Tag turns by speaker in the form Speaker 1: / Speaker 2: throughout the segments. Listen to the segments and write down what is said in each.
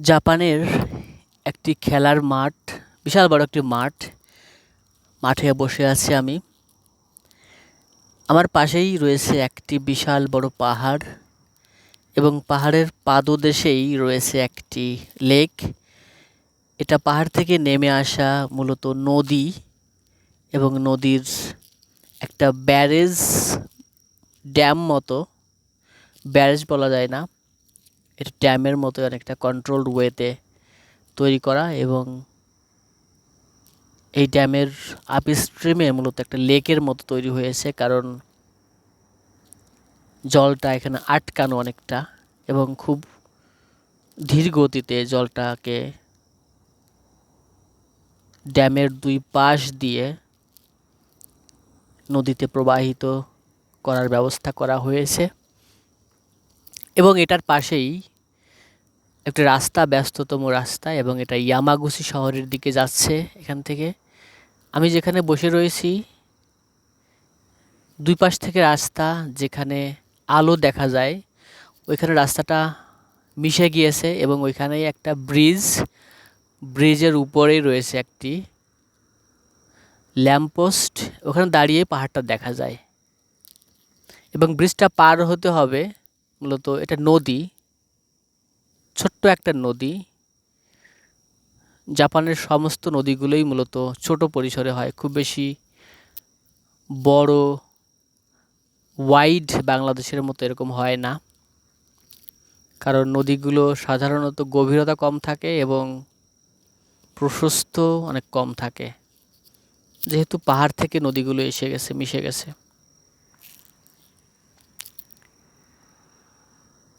Speaker 1: জাপানের একটি খেলার মাঠ, বিশাল বড় একটি মাঠ, মাঠে বসে আছি আমি। আমার পাশেই রয়েছে একটি বিশাল বড় পাহাড় এবং পাহাড়ের পাদদেশেই রয়েছে একটি লেক। এটা পাহাড় থেকে নেমে আসা মূলত নদী এবং নদীর একটা ব্যারেজ, ড্যাম মতো। ব্যারেজ বলা যায় না। এটা ড্যামের মতো অনেকটা কন্ট্রোলড ওয়েতে তৈরি করা এবং এই ড্যামের আপ স্ট্রিমে মূলত একটা লেকের মতো তৈরি হয়েছে কারণ জলটা এখানে আটকানো অনেকটা এবং খুব ধীর গতিতে জলটাকে ড্যামের দুই পাশ দিয়ে নদীতে প্রবাহিত করার ব্যবস্থা করা হয়েছে। এটার পাশেই একটি রাস্তা, ব্যস্ততম রাস্তা এবং এটা ইয়ামাগুচি শহরের দিকে যাচ্ছে এখান থেকে। আমি যেখানে বসে রয়েছি, দুই পাশ থেকে রাস্তা যেখানে আলো দেখা যায়, ওইখানে রাস্তাটা মিশে গিয়েছে এবং ওইখানেই একটা ব্রিজ, ব্রিজের উপরেই রয়েছে একটি ল্যাম্পপোস্ট। ওখানে দাঁড়িয়ে পাহাড়টা দেখা যায়। এবং ব্রিজটা পার হতে হবে মূলত এটা নদী, ছোট্ট একটা নদী। জাপানের সমস্ত নদীগুলোই মূলত ছোট পরিসরে হয়, খুব বেশি বড় ওয়াইড বাংলাদেশের মতো এরকম হয় না। কারণ নদীগুলো সাধারণত গভীরতা কম থাকে এবং প্রশস্ত অনেক কম থাকে। যেহেতু পাহাড় থেকে নদীগুলো এসে গেছে, মিশে গেছে।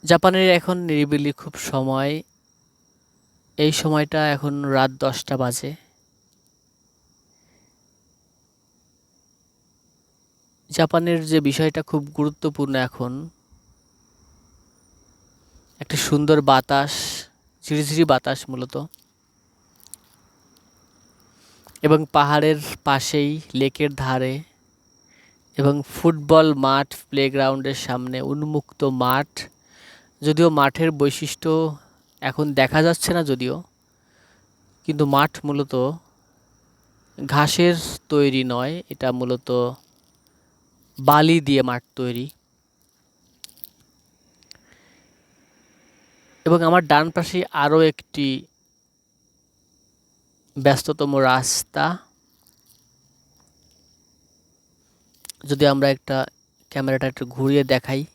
Speaker 1: জাপানের এখন নিরিবিলি খুব সময়। এই সময়টা এখন রাত দশটা বাজে। জাপানের যে বিষয়টা খুব গুরুত্বপূর্ণ এখন, একটা সুন্দর বাতাস, ঝিরিঝিরি বাতাস মূলত। এবং পাহাড়ের পাশেই, লেকের ধারে, এবং ফুটবল মাঠ, প্লেগ্রাউন্ডের সামনে উন্মুক্ত মাঠ। যদিও মাঠের বৈশিষ্ট্য এখন দেখা যাচ্ছে না যদিও, কিন্তু মাঠ মূলত ঘাসের তৈরি নয়, এটা মূলত বালি দিয়ে মাঠ তৈরি। এবং আমার ডান পাশে আরও একটি ব্যস্ততম রাস্তা। যদি আমরা একটা ক্যামেরাটা একটু ঘুরিয়ে দেখাই।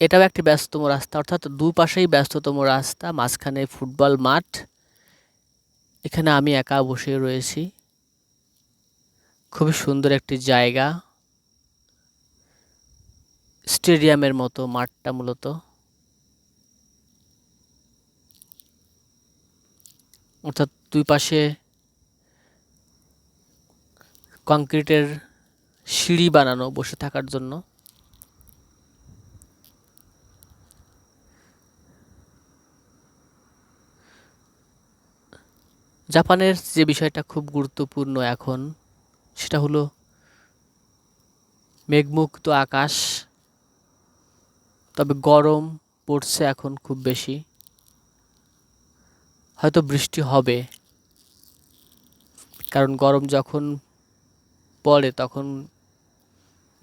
Speaker 1: এটাও একটি ব্যস্ততম রাস্তা, অর্থাৎ দুপাশেই ব্যস্ততম রাস্তা, মাঝখানে ফুটবল মাঠ। এখানে আমি একা বসে রয়েছি। খুবই সুন্দর একটি জায়গা। স্টেডিয়ামের মতো মাঠটা মূলত। অর্থাৎ দুই পাশে কংক্রিটের সিঁড়ি বানানো বসে থাকার জন্য। জাপানের যে বিষয়টা খুব গুরুত্বপূর্ণ এখন, সেটা হলো মেঘমুক্ত আকাশ। তবে গরম পড়ছে এখন খুব বেশি। হয়তো বৃষ্টি হবে, কারণ গরম যখন পড়ে তখন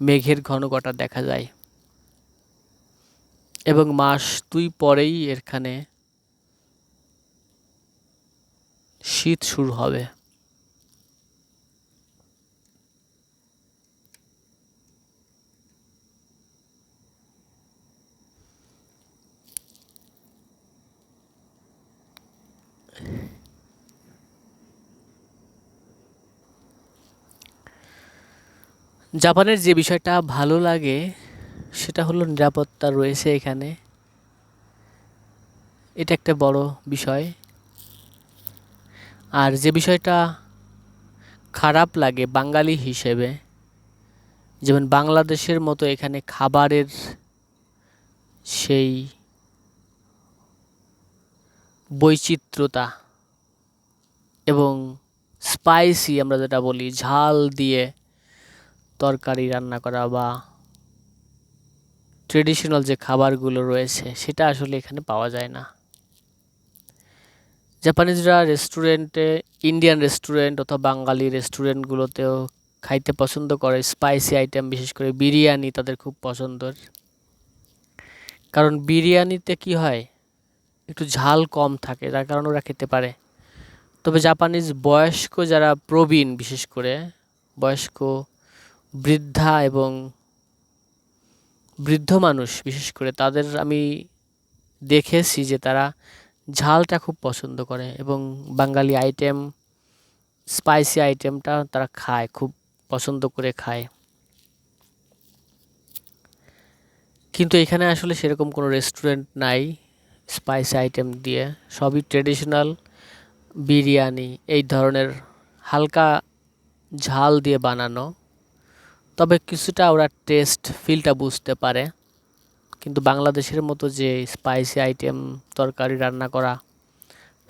Speaker 1: মেঘের ঘন ঘটা দেখা যায়। এবং মাস দুই পরেই এখানে শীত শুরু হবে। জাপানের যে বিষয়টা ভালো লাগে, সেটা হলো নিরাপত্তা রয়েছে এখানে। এটা একটা বড় বিষয়। আর যে বিষয়টা খারাপ লাগে বাঙালি হিসেবে, যেমন বাংলাদেশের মতো এখানে খাবারের সেই বৈচিত্র্যতা এবং স্পাইসি আমরা যেটা বলি, ঝাল দিয়ে তরকারি রান্না করা বা ট্রেডিশনাল যে খাবারগুলো রয়েছে, সেটা আসলে এখানে পাওয়া যায় না। জাপানিজরা রেস্টুরেন্টে ইন্ডিয়ান রেস্টুরেন্ট অথবা বাঙালি রেস্টুরেন্টগুলোতেও খাইতে পছন্দ করে। স্পাইসি আইটেম বিশেষ করে বিরিয়ানি তাদের খুব পছন্দের। কারণ বিরিয়ানিতে কি হয়? একটু ঝাল কম থাকে, যার কারণে ওরা খেতে পারে। তবে জাপানিজ বয়স্ক যারা প্রবীণ, বিশেষ করে বয়স্ক বৃদ্ধা এবং বৃদ্ধ মানুষ, বিশেষ করে তাদের আমি দেখেছি যে তারা ঝালটা খুব পছন্দ করে এবং বাঙালি আইটেম স্পাইসি আইটেমটা তারা খায়, খুব পছন্দ করে খায়। কিন্তু এখানে আসলে সেরকম কোনো রেস্টুরেন্ট নাই স্পাইসি আইটেম দিয়ে। সবই ট্রেডিশনাল বিরিয়ানি, এই ধরনের হালকা ঝাল দিয়ে বানানো। তবে কিছুটা ওরা টেস্ট ফিলটা বুঝতে পারে। কিন্তু বাংলাদেশের মতো যে স্পাইসি আইটেম তরকারি রান্না করা,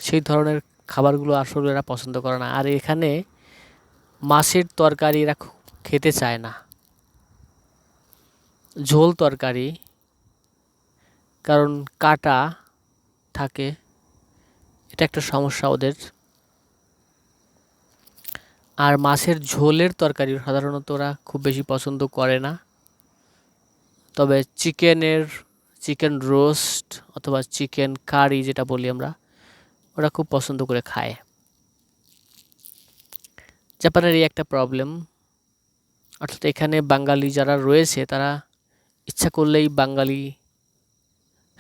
Speaker 1: সেই ধরনের খাবারগুলো আসলে এরা পছন্দ করে না। আর এখানে মাছের তরকারি এরা খেতে চায় না। ঝোল তরকারি, কারণ কাটা থাকে, এটা একটা সমস্যা ওদের। আর মাছের ঝোলের তরকারি সাধারণত ওরা খুব বেশি পছন্দ করে না। তবে চিকেনের, চিকেন রোস্ট অথবা চিকেন কারি যেটা বলি আমরা, ওরা খুব পছন্দ করে খায়। জাপানের এই একটা প্রবলেম অর্থাৎ এখানে বাঙালি যারা রয়েছে, তারা ইচ্ছা করলেই বাঙালি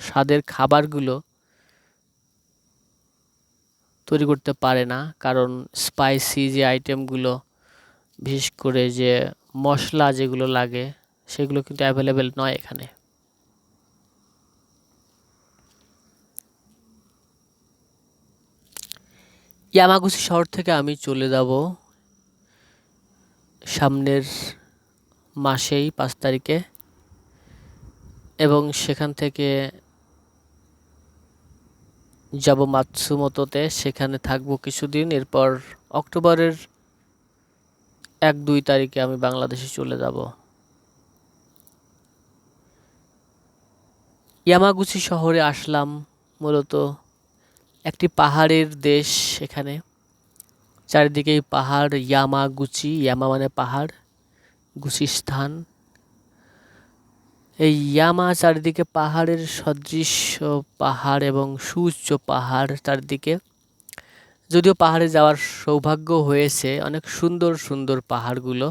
Speaker 1: স্বাদের খাবারগুলো তৈরি করতে পারে না, কারণ স্পাইসি যে আইটেমগুলো বিশেষ করে যে মশলা যেগুলো লাগে সেগুলো কিন্তু অ্যাভেলেবেল নয় এখানে। ইয়ামাগুচি শহর থেকে আমি চলে যাব সামনের মাসেই পাঁচ তারিখে এবং সেখান থেকে যাব মাতসুমতোতে। সেখানে থাকব কিছুদিন, এরপর অক্টোবরের এক দুই তারিখে আমি বাংলাদেশে চলে যাব। ইয়ামাগুচি শহরে আসলাম মূলত একটি পাহাড়ের দেশ এখানে। চারিদিকেই পাহাড় ইয়ামাগুচি, ইয়ামা মানে পাহাড় গুচি স্থান এই ইয়ামা চারিদিকে পাহাড়ের সদৃশ্য পাহাড় এবং সুউচ্চ পাহাড় চারদিকে। যদিও পাহাড়ে যাওয়ার সৌভাগ্য হয়েছে অনেক সুন্দর সুন্দর পাহাড়গুলো।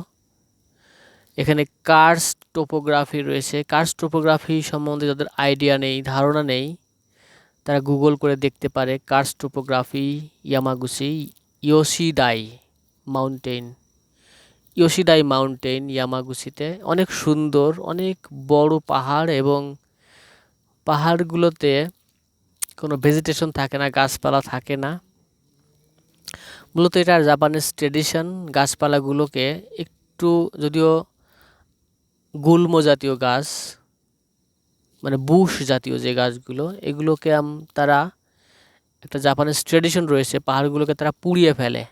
Speaker 1: এখানে কার্স টোপোগ্রাফি রয়েছে। কার্স টোপোগ্রাফি সম্বন্ধে যাদের আইডিয়া নেই, ধারণা নেই, তারা গুগল করে দেখতে পারে। Karst topography Yamaguchi Yoshidai mountain Yoshidai mountain ইয়ামাগুচিতে অনেক সুন্দর, অনেক বড় পাহাড় এবং পাহাড়গুলোতে কোনো ভেজিটেশন থাকে না, গাছপালা থাকে না। মূলত এটা জাপানিজ ট্রেডিশন গাছপালাগুলোকে একটু যদিও গুল্ম জাতীয় গাছ মানে বুশ জাতীয় যে গাছগুলো, এগুলোকে তারা একটা জাপানিজ ট্রেডিশন রয়েছে, পাহাড়গুলোকে তারা পুড়িয়ে ফেলে।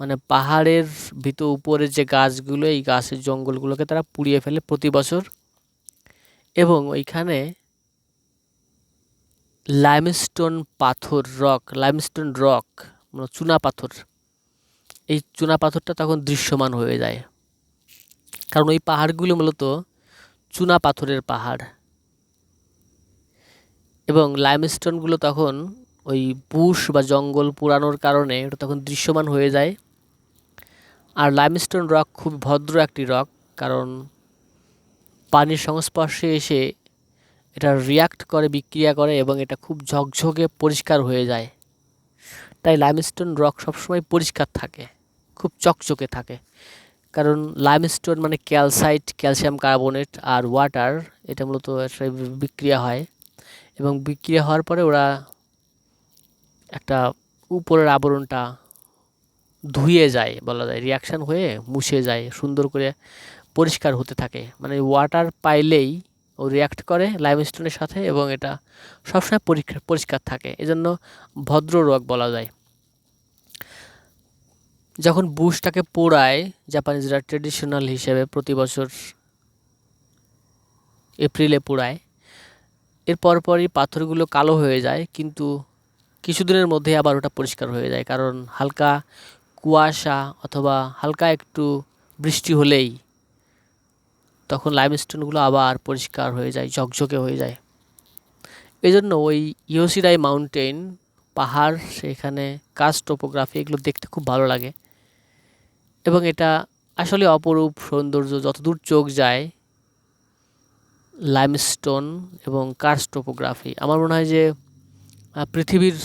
Speaker 1: মানে পাহাড়ের ভিতর উপরে যে গাছগুলো, এই গাছের জঙ্গলগুলোকে তারা পুড়িয়ে ফেলে প্রতি বছর। এবং ওইখানে লাইমস্টোন পাথর রক লাইমস্টোন রক মানে চুনা পাথর। এই চুনা পাথরটা তখন দৃশ্যমান হয়ে যায়। কারণ ওই পাহাড়গুলো মূলত চুনা পাথরের পাহাড়। এবং লাইমস্টোনগুলো তখন ওই বুশ বা জঙ্গল পুরানোর কারণে ওটা তখন দৃশ্যমান হয়ে যায়। আর লাইমস্টোন রক খুব ভদ্র একটি রক কারণ পানির সংস্পর্শে এসে এটা রিয়াক্ট করে, বিক্রিয়া করে এবং এটা খুব ঝকঝকে পরিষ্কার হয়ে যায়। তাই লাইমস্টোন রক সবসময় পরিষ্কার থাকে, খুব চকচকে থাকে। কারণ লাইমস্টোন মানে ক্যালসাইট ক্যালসিয়াম কার্বনেট আর ওয়াটার এটা মূলত বিক্রিয়া হয়। এবং বিক্রিয়া হওয়ার পরে ওরা একটা উপরের আবরণটা ধুয়ে যায় বলা যায় রিয়াকশান হয়ে মুছে যায়, সুন্দর করে পরিষ্কার হতে থাকে। মানে ওয়াটার পাইলেই ও রিয়াক্ট করে লাইমস্টোনের সাথে এবং এটা সবসময় পরিষ্কার থাকে। এজন্য ভদ্র রোগ বলা যায়। যখন বুশটাকে পোড়ায় জাপানিজরা ট্রেডিশনাল হিসেবে প্রতি বছর এপ্রিলে পোড়ায়, এর পরপরই পাথরগুলো কালো হয়ে যায়, কিন্তু কিছুদিনের মধ্যে আবার ওটা পরিষ্কার হয়ে যায়, কারণ হালকা কুয়াশা অথবা হালকা একটু বৃষ্টি হলেই তখন লাইমস্টোনগুলো আবার পরিষ্কার হয়ে যায়, ঝকঝকে হয়ে যায়। এই জন্য ওই ইয়োসিরাই মাউন্টেন পাহাড়, সেখানে কাজ টোপোগ্রাফি এগুলো দেখতে খুব ভালো লাগে। এবং এটা আসলে অপরূপ সৌন্দর্য। যতদূর চোখ যায় লাইমস্টোন এবং কার্স টোপোগ্রাফি আমার মনে হয় যে পৃথিবীর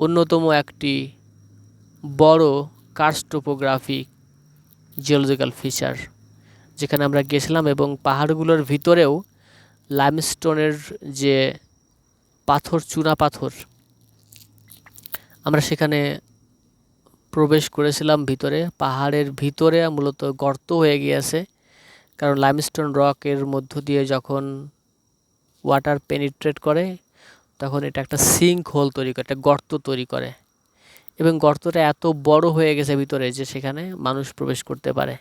Speaker 1: অন্যতম একটি বড় কার্স টোপোগ্রাফি জিওলজিক্যাল ফিচার যেখানে আমরা গেছিলাম এবং পাহাড়গুলোর ভিতরেও লাইমস্টোনের যে পাথর চূনা পাথর আমরা সেখানে প্রবেশ করেছিলাম ভিতরে। পাহাড়ের ভিতরে মূলত গর্ত হয়ে গিয়েছে। কারণ লাইমস্টোন রকের মধ্য দিয়ে যখন ওয়াটার পেনিট্রেট করে, তখন এটা একটা সিঙ্ক হোল তৈরি করে, একটা গর্ত তৈরি করে। এবং গর্তটা এত বড় হয়ে গেছে ভিতরে যে সেখানে মানুষ প্রবেশ করতে পারে।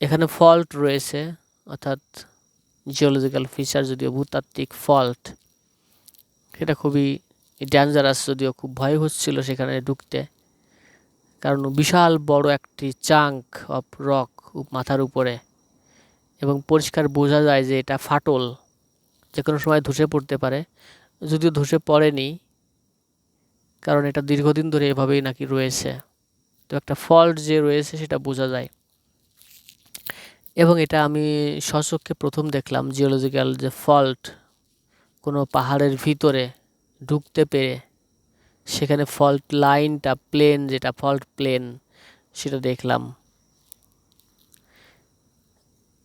Speaker 1: এখানে ফল্ট রয়েছে, অর্থাৎ জিওলজিক্যাল ফিচার যদিও ভূতাত্ত্বিক ফল্ট সেটা খুবই ডেঞ্জারাস যদিও খুব ভয় হচ্ছিল সেখানে ঢুকতে। কারণ বিশাল বড় একটি চাঙ্ক অফ রক মাথার উপরে। এবং পরিষ্কার বোঝা যায় যে এটা ফাটল যে কোনো সময় ধসে পড়তে পারে। যদিও ধসে পড়েনি, কারণ এটা দীর্ঘদিন ধরে এভাবেই নাকি রয়েছে। তো একটা ফল্ট যে রয়েছে সেটা বোঝা যায়। এবং এটা আমি স্বচক্ষে প্রথম দেখলাম জিওলজিক্যাল যে ফল্ট, কোনো পাহাড়ের ভিতরে ঢুকতে পেরে। সেখানে ফল্ট লাইনটা প্লেন যেটা ফল্ট প্লেন সেটা দেখলাম।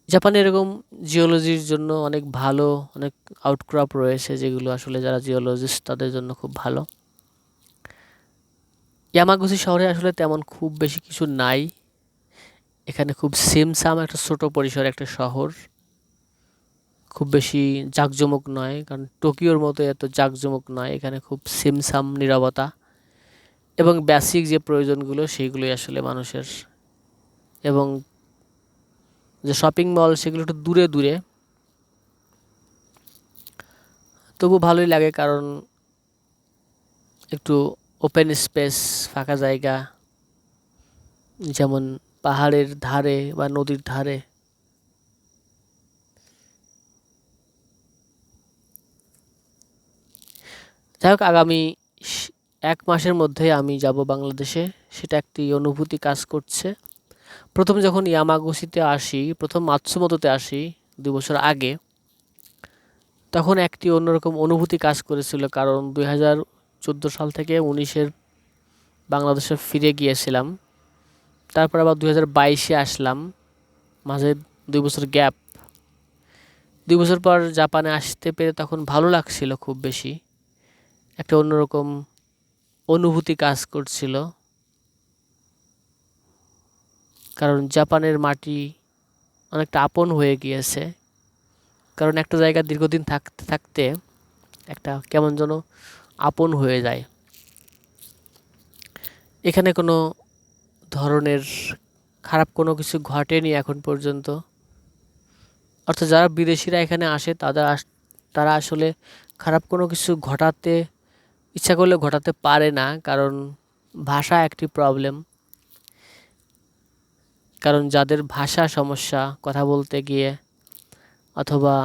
Speaker 1: জাপানে এরকম জিওলজির জন্য অনেক ভালো, অনেক আউটক্রপ রয়েছে, যেগুলো আসলে যারা জিওলজিস্ট তাদের জন্য খুব ভালো। ইয়ামাগুচি শহরে আসলে তেমন খুব বেশি কিছু নাই। এখানে খুব সিমসাম, একটা ছোট পরিসর একটা শহর। খুব বেশি জাঁকজমক নয়, কারণ টোকিওর মতো এত জাঁকজমক নয়, এখানে খুব সিমসাম নিরবতা। এবং বেসিক যে প্রয়োজনগুলো, সেইগুলোই আসলে মানুষের। এবং যে শপিং মল সেগুলো একটু দূরে দূরে। তবু ভালোই লাগে, কারণ একটু ওপেন স্পেস ফাঁকা জায়গা। যেমন পাহাড়ের ধারে বা নদীর ধারে। যাই হোক, আগামী এক মাসের মধ্যে আমি যাব বাংলাদেশে। সেটা একটি অনুভূতি কাজ করছে। প্রথম যখন ইয়ামাগুসিতে আসি, প্রথম মাতসুমতোতে আসি, দুই বছর আগে, তখন একটি অন্যরকম অনুভূতি কাজ করেছিল। কারণ দুই হাজার চোদ্দ সাল থেকে উনিশের বাংলাদেশে ফিরে গিয়েছিলাম। তারপর আবার দুই হাজার বাইশে আসলাম। মাঝে দুই বছর গ্যাপ। দুই বছর পর জাপানে আসতে পেরে তখন ভালো লাগছিল খুব বেশি। একটা অন্যরকম অনুভূতি কাজ করছিল। কারণ জাপানের মাটি অনেকটা আপন হয়ে গিয়েছে। কারণ একটা জায়গা দীর্ঘদিন থাকতে থাকতে একটা কেমন যেন আপন হয়ে যায়। এখানে কোনো ধরনের খারাপ কোনো কিছু ঘটেনি এখন পর্যন্ত। অর্থাৎ যারা বিদেশিরা এখানে আসে, তাদের আস, তারা আসলে খারাপ কোনো কিছু ঘটাতে ইচ্ছা করলে ঘটাতে পারে না, কারণ ভাষা একটি প্রবলেম কারণ যাদের ভাষা সমস্যা, কথা বলতে গিয়ে, অথবা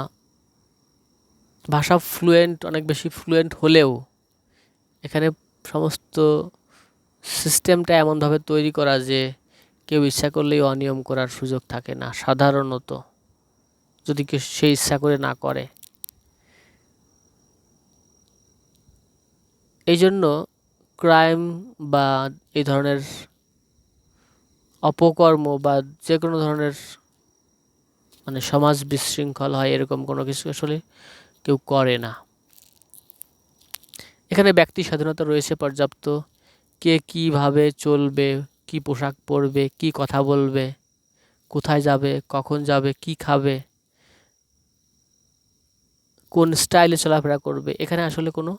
Speaker 1: ভাষা ফ্লুয়েন্ট অনেক বেশি ফ্লুয়েন্ট হলেও, এখানে সমস্ত সিস্টেমটা এমনভাবে তৈরি করা যে কেউ ইচ্ছা করলেই অনিয়ম করার সুযোগ থাকে না, সাধারণত। যদি কেউ সে ইচ্ছা করে না করে। এই জন্য ক্রাইম বা এই ধরনের অপকর্ম বা যে কোনো ধরনের মানে সমাজ বিশৃঙ্খল হয় এরকম কোনো কিছু আসলে কেউ করে না। এখানে ব্যক্তি স্বাধীনতা রয়েছে পর্যাপ্ত। কে কীভাবে চলবে, কি পোশাক পরবে, কি কথা বলবে, কোথায় যাবে, কখন যাবে, কি খাবে, কোন স্টাইলে চলাফেরা করবে, এখানে আসলে কোনো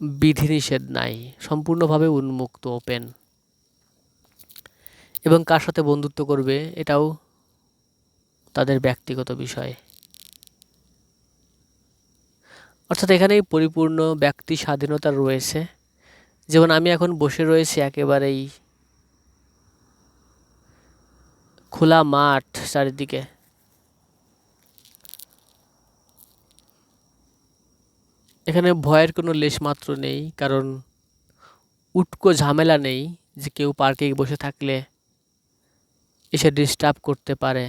Speaker 1: বিধিনিষেধ নাই, সম্পূর্ণভাবে উন্মুক্ত ওপেন এবং কার সাথে বন্ধুত্ব করবে, এটাও তাদের ব্যক্তিগত বিষয়। অর্থাৎ এখানেই পরিপূর্ণ ব্যক্তি স্বাধীনতা রয়েছে। যেমন আমি এখন বসে রয়েছি একেবারেই খোলা মাঠ চারিদিকে। এখানে ভয়ের কোনো লেশমাত্র নেই, কারণ উটকো ঝামেলা নেই যে কেউ পার্কে বসে থাকলে এসে ডিস্টার্ব করতে পারে।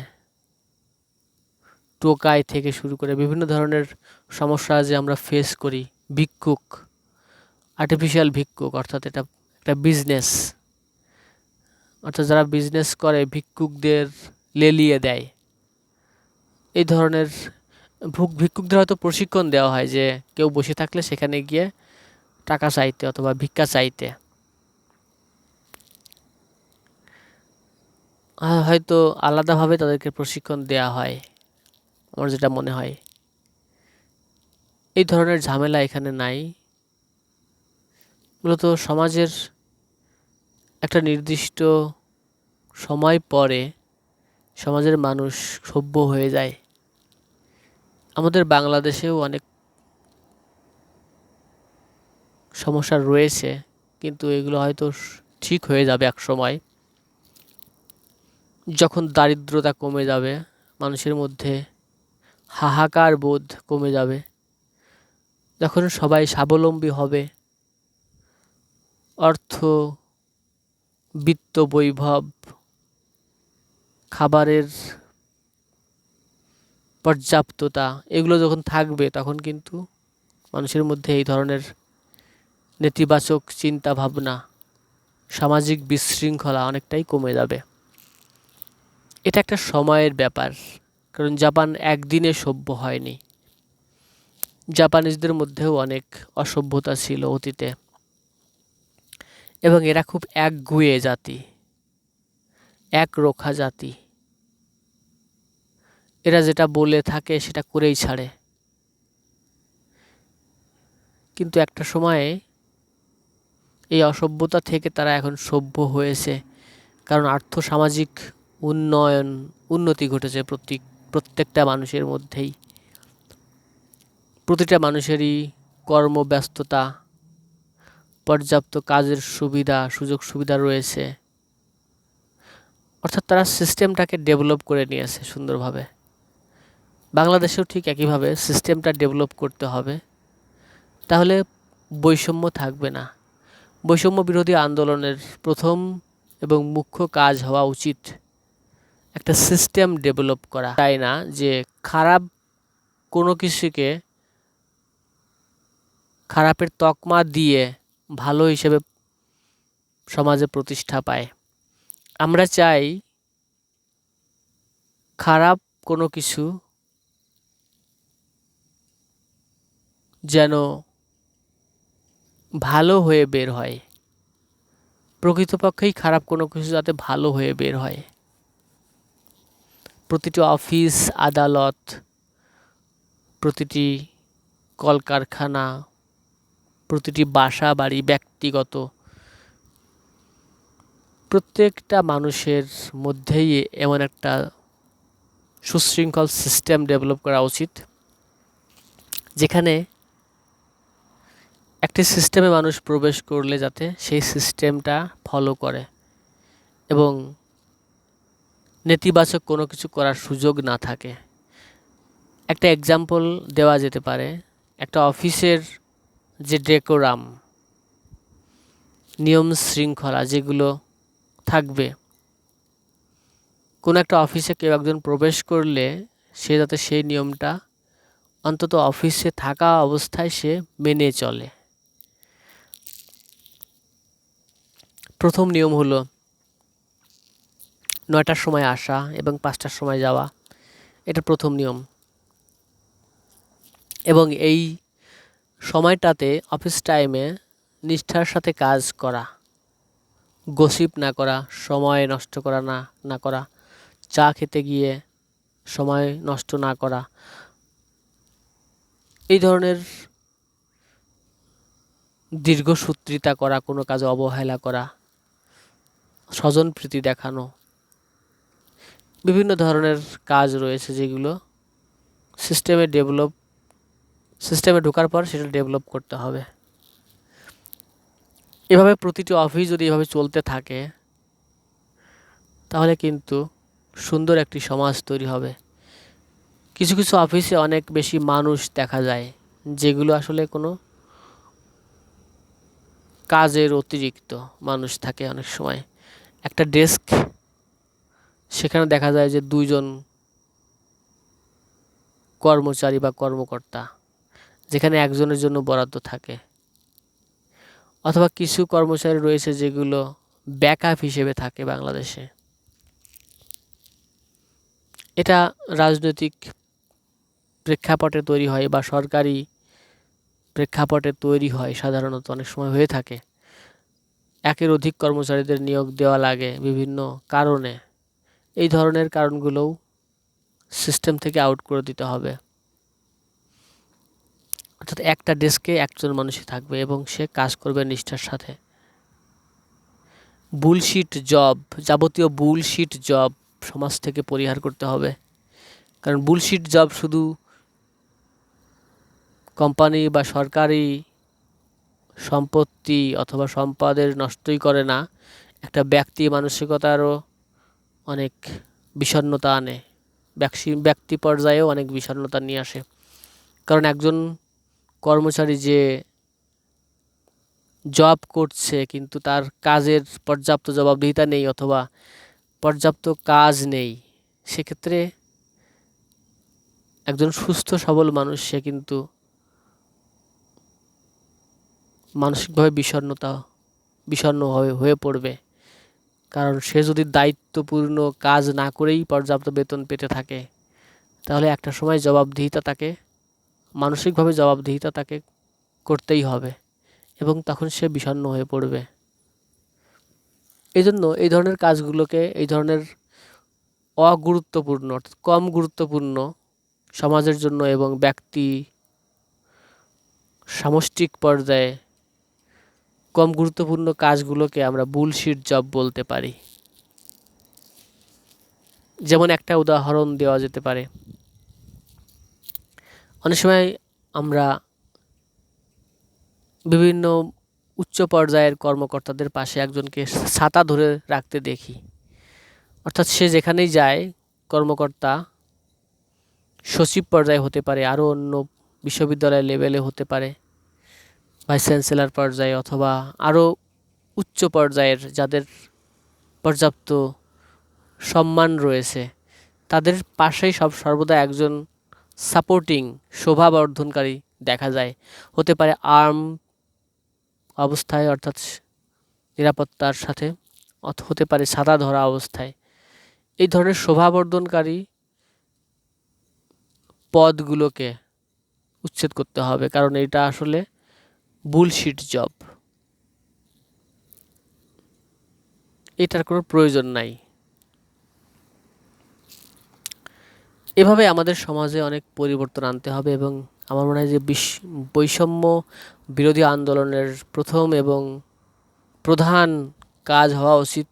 Speaker 1: টোকাই থেকে শুরু করে বিভিন্ন ধরনের সমস্যা যে আমরা ফেস করি, ভিক্ষুক আর্টিফিশিয়াল ভিক্ষুক, অর্থাৎ এটা একটা বিজনেস অর্থাৎ যারা বিজনেস করে, ভিক্ষুকদের লেলিয়ে দেয়। এই ধরনের ভুক ভিক্ষুকদের হয়তো প্রশিক্ষণ দেওয়া হয় যে কেউ বসে থাকলে সেখানে গিয়ে টাকা চাইতে অথবা ভিক্ষা চাইতে। হয়তো আলাদাভাবে তাদেরকে প্রশিক্ষণ দেওয়া হয়, আমার যেটা মনে হয়। এই ধরনের ঝামেলা এখানে নাই। মূলত সমাজের একটা নির্দিষ্ট সময় পরে সমাজের মানুষ সভ্য হয়ে যায়। আমাদের বাংলাদেশেও অনেক সমস্যা রয়েছে, কিন্তু এগুলো হয়তো ঠিক হয়ে যাবে এক সময়। যখন দারিদ্রতা কমে যাবে, মানুষের মধ্যে হাহাকার বোধ কমে যাবে, যখন সবাই স্বাবলম্বী হবে, অর্থ, বিত্ত বৈভব, খাবারের পর্যাপ্ততা, এগুলো যখন থাকবে তখন কিন্তু মানুষের মধ্যে এই ধরনের নেতিবাচক চিন্তা ভাবনা সামাজিক বিশৃঙ্খলা অনেকটাই কমে যাবে। এটা একটা সময়ের ব্যাপার, কারণ জাপান একদিনে সভ্য হয়নি। জাপানিজদের মধ্যেও অনেক অসভ্যতা ছিল অতীতে। এবং এরা খুব একগুয়ে জাতি এক রোখা জাতি। এরা যেটা বলে থাকে সেটা করেই ছাড়ে। কিন্তু একটা সময়ে এই অসভ্যতা থেকে তারা এখন সভ্য হয়েছে। কারণ আর্থসামাজিক উন্নয়ন, উন্নতি ঘটেছে প্রত্যেক প্রত্যেকটা মানুষের মধ্যেই। প্রতিটা মানুষেরই কর্মব্যস্ততা, পর্যাপ্ত কাজের সুবিধা, সুযোগ সুবিধা রয়েছে। অর্থাৎ তারা সিস্টেমটাকে ডেভেলপ করে নিয়েছে সুন্দরভাবে। বাংলাদেশেও ঠিক একইভাবে সিস্টেমটা ডেভেলপ করতে হবে। তাহলে বৈষম্য থাকবে না। বৈষম্য বিরোধী আন্দোলনের প্রথম এবং মুখ্য কাজ হওয়া উচিত একটা সিস্টেম ডেভেলপ করা। তাই না? যে খারাপ কোনো কিছুকে খারাপের তকমা দিয়ে ভালো হিসেবে সমাজে প্রতিষ্ঠা পায়। আমরা চাই খারাপ কোনো কিছু যেন ভালো হয়ে বের হয়। প্রকৃতপক্ষেই খারাপ কোনো কিছু যাতে ভালো হয়ে বের হয়। প্রতিটি অফিস, আদালত, প্রতিটি কলকারখানা, প্রতিটি বাসা বাড়ি ব্যক্তিগত, প্রত্যেকটা মানুষের মধ্যেই এমন একটা সুশৃঙ্খল সিস্টেম ডেভেলপ করা উচিত, যেখানে একটি সিস্টেমে মানুষ প্রবেশ করলে যাতে সেই সিস্টেমটা ফলো করে এবং নেতিবাচক কোনো কিছু করার সুযোগ না থাকে। একটা এক্সাম্পল দেওয়া যেতে পারে, একটা অফিসের যে ডেকোরাম নিয়ম শৃঙ্খলা যেগুলো থাকবে, কোনো একটা অফিসে কেউ একজন প্রবেশ করলে সে যাতে সেই নিয়মটা অন্তত অফিসে থাকা অবস্থায় সে মেনে চলে। প্রথম নিয়ম হলো নয়টার সময় আসা এবং পাঁচটার সময় যাওয়া। এটা প্রথম নিয়ম। এবং এই সময়টাতে অফিস টাইমে নিষ্ঠার সাথে কাজ করা, গসিপ না করা, সময় নষ্ট করা না না করা, চা খেতে গিয়ে সময় নষ্ট না করা, এই ধরনের দীর্ঘসূত্রিতা করা, কোনো কাজে অবহেলা করা স্বজন প্রীতি দেখানো। বিভিন্ন ধরনের কাজ রয়েছে যেগুলো সিস্টেমে ডেভেলপ সিস্টেমে ঢোকার পর সেটা ডেভেলপ করতে হবে। এভাবে প্রতিটি অফিস যদি এভাবে চলতে থাকে, তাহলে কিন্তু সুন্দর একটি সমাজ তৈরি হবে। কিছু কিছু অফিসে অনেক বেশি মানুষ দেখা যায়, যেগুলো আসলে কোনো কাজের অতিরিক্ত মানুষ থাকে অনেক সময়। একটা ডেস্ক সেখানে দেখা যায় যে দুইজন কর্মচারী বা কর্মকর্তা, যেখানে একজনের জন্য বরাদ্দ থাকে। অথবা কিছু কর্মচারী রয়েছে যেগুলো ব্যাকআপ হিসেবে থাকে বাংলাদেশে। এটা রাজনৈতিক প্রেক্ষাপটে তৈরি হয় বা সরকারি প্রেক্ষাপটে তৈরি হয় সাধারণত অনেক সময় হয়ে থাকে। একের অধিক কর্মচারীদের নিয়োগ দেওয়া লাগে বিভিন্ন কারণে। এই ধরনের কারণগুলোও সিস্টেম থেকে আউট করে দিতে হবে। অর্থাৎ একটা ডেস্কে একজন মানুষই থাকবে এবং সে কাজ করবে নিষ্ঠার সাথে। বুলশিট জব যাবতীয় বুলশিট জব সমাজ থেকে পরিহার করতে হবে। কারণ বুলশিট জব শুধু কোম্পানি বা সরকারি সম্পত্তি অথবা সম্পদের নষ্টই করে না, একটা ব্যক্তি মানসিকতারও অনেক বিষণ্ণতা আনে। ব্যক্তি পর্যায়েও অনেক বিষণ্ণতা নিয়ে আসে। কারণ একজন কর্মচারী যে জব করছে কিন্তু তার কাজের পর্যাপ্ত জবাবদিহিতা নেই অথবা পর্যাপ্ত কাজ নেই, সেক্ষেত্রে একজন সুস্থ সবল মানুষ সে কিন্তু মানসিকভাবে বিষণ্ণতা বিষণ্ণ হয়ে পড়বে। কারণ সে যদি দায়িত্বপূর্ণ কাজ না করেই পর্যাপ্ত বেতন পেতে থাকে, তাহলে একটা সময় জবাবদিহিতা তাকে, মানসিকভাবে জবাবদিহিতা তাকে করতেই হবে এবং তখন সে বিষণ্ণ হয়ে পড়বে। এই জন্য এই ধরনের কাজগুলোকে, এই ধরনের অগুরুত্বপূর্ণ, অর্থাৎ কম গুরুত্বপূর্ণ সমাজের জন্য এবং ব্যক্তি সামষ্টিক পর্যায়ে কম গুরুত্বপূর্ণ কাজগুলোকে আমরা বুলশিট জব বলতে পারি। যেমন একটা উদাহরণ দেওয়া যেতে পারে। অনেক সময় আমরা বিভিন্ন উচ্চ পর্যায়ের কর্মকর্তাদের পাশে একজনকে ছাতা ধরে রাখতে দেখি। অর্থাৎ সে যেখানেই যায়, কর্মকর্তা সচিব পর্যায়ে হতে পারে, আরও অন্য বিশ্ববিদ্যালয় লেভেলে হতে পারে। ভাইস চ্যান্সেলর পর্যায়ে অথবা আরও উচ্চ পর্যায়ের যাদের পর্যাপ্ত সম্মান রয়েছে, তাদের পাশেই সব সর্বদা একজন সাপোর্টিং শোভাবর্ধনকারী দেখা যায়। হতে পারে আর্ম অবস্থায় অর্থাৎ নিরাপত্তার সাথে হতে পারে সাদা ধরা অবস্থায়। এই ধরনের শোভাবর্ধনকারী পদগুলোকে উচ্ছেদ করতে হবে, কারণ এটা আসলে বুলশিট জব এটার কোনো প্রয়োজন নাই। এভাবে আমাদের সমাজে অনেক পরিবর্তন আনতে হবে এবং আমার মনে হয় যে বৈষম্য বিরোধী আন্দোলনের প্রথম এবং প্রধান কাজ হওয়া উচিত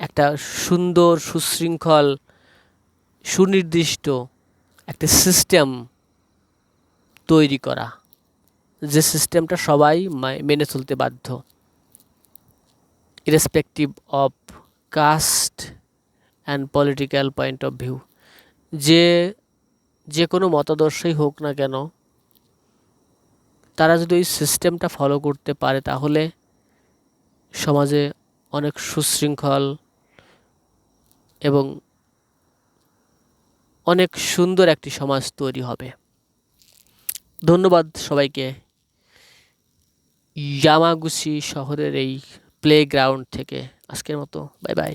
Speaker 1: একটা সুন্দর, সুশৃঙ্খল, সুনির্দিষ্ট একটা সিস্টেম তৈরি করা। যে সিস্টেমটা সবাই মেনে চলতে বাধ্য। Irrespective of caste and political point of view যে যে কোনো মতাদর্শই হোক না কেন, তারা যদি ওই সিস্টেমটা ফলো করতে পারে, তাহলে সমাজে অনেক সুশৃঙ্খল এবং অনেক সুন্দর একটি সমাজ তৈরি হবে। ধন্যবাদ সবাইকে। ইয়ামাগুচি শহরের এই প্লে গ্রাউন্ড থেকে। আজকের মতো বাই বাই